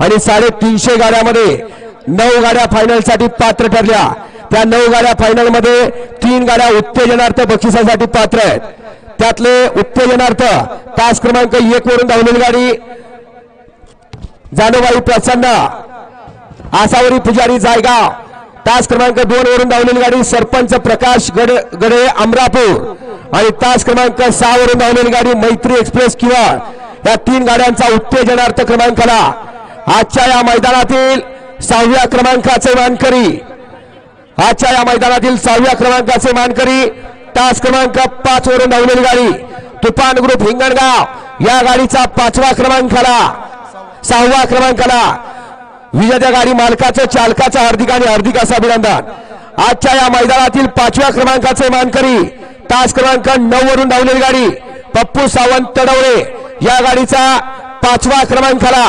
आणि साडेतीनशे गाड्यामध्ये नऊ गाड्या फायनलसाठी पात्र ठरल्या. त्या नऊ गाड्या फायनलमध्ये तीन गाड्या उत्तेजनार्थ बक्षिसासाठी पात्र आहेत. त्यातले उत्तेजनार्थ तास क्रमांक एक वरून धावलेली गाडी जानोबाई प्रसन्न आसावरी पुजारी जायगाव तास क्रमांक दोन वरून धावलेली गाडी सरपंच प्रकाश गड गडे अमरापूर. आणि तास क्रमांक सहा वरून धावलेली गाडी मैत्री एक्सप्रेस किंवा या तीन गाड्यांचा उत्तेजनार्थ क्रमांकाला आजच्या या मैदानातील सहाव्या क्रमांकाचे मानकरी आजच्या या मैदानातील सहाव्या क्रमांकाचे मानकरी तास क्रमांक पाच वरून धावलेली गाडी तुफान ग्रुप हिंगणगाव या गाडीचा पाचवा क्रमांकाला सहावा क्रमांकाला विजेत्या गाडी मालकाचं चालकाचं हार्दिक आणि हार्दिक असं अभिनंदन. आजच्या या मैदानातील पाचव्या क्रमांकाचे मानकरी तास क्रमांक नऊ वरून धावलेली गाडी पप्पू सावंत तडवळे या गाडीचा पाचवा क्रमांकाला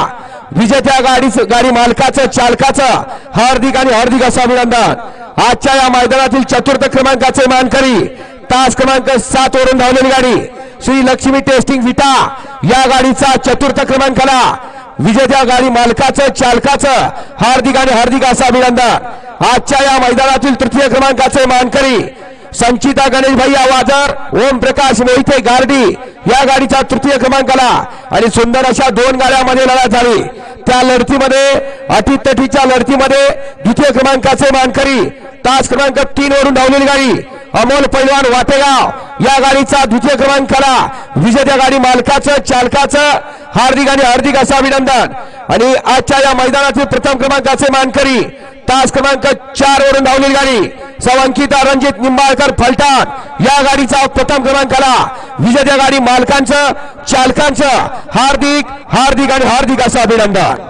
विजेत्या गाडी गाडी मालकाचं चालकाचं हार्दिक आणि हार्दिक असं अभिनंदन. आजच्या या मैदानातील चतुर्थ क्रमांकाचे मानकरी तास क्रमांक सात वरून धावलेली गाडी श्री लक्ष्मी टेस्टिंग विटा या गाडीचा चतुर्थ क्रमांकाला विजेत्या गाडी मालकाचं चालकाचं हार्दिक आणि हार्दिक असं अभिनंदन. आजच्या या मैदानातील तृतीय क्रमांकाचे मानकरी संचिता गणेश भाई आवाजर ओम प्रकाश मोहिते गार्डी या गाडीचा तृतीय क्रमांकाला आणि सुंदर अशा दोन गाड्यामध्ये लढा झाली. त्या लढतीमध्ये अटीतटीच्या लढतीमध्ये द्वितीय क्रमांकाचे मानकरी तास क्रमांक तीन वरून धावलेली गाडी अमोल पैलवान वाटेगाव. या गाडीचा द्वितीय क्रमांकाला विजेत्या गाडी मालकाचं चालकाचं हार्दिक आणि हार्दिक असं अभिनंदन. आणि आजच्या या मैदानातील प्रथम क्रमांकाचे मानकरी तास क्रमांक चार वरून धावलेली गाडी सवंकिता रणजित निंबाळकर फलटाण. या गाडीचा प्रथम क्रमांकाला विजेत्या गाडी मालकांचं चालकांचं हार्दिक हार्दिक आणि हार्दिक असं अभिनंदन.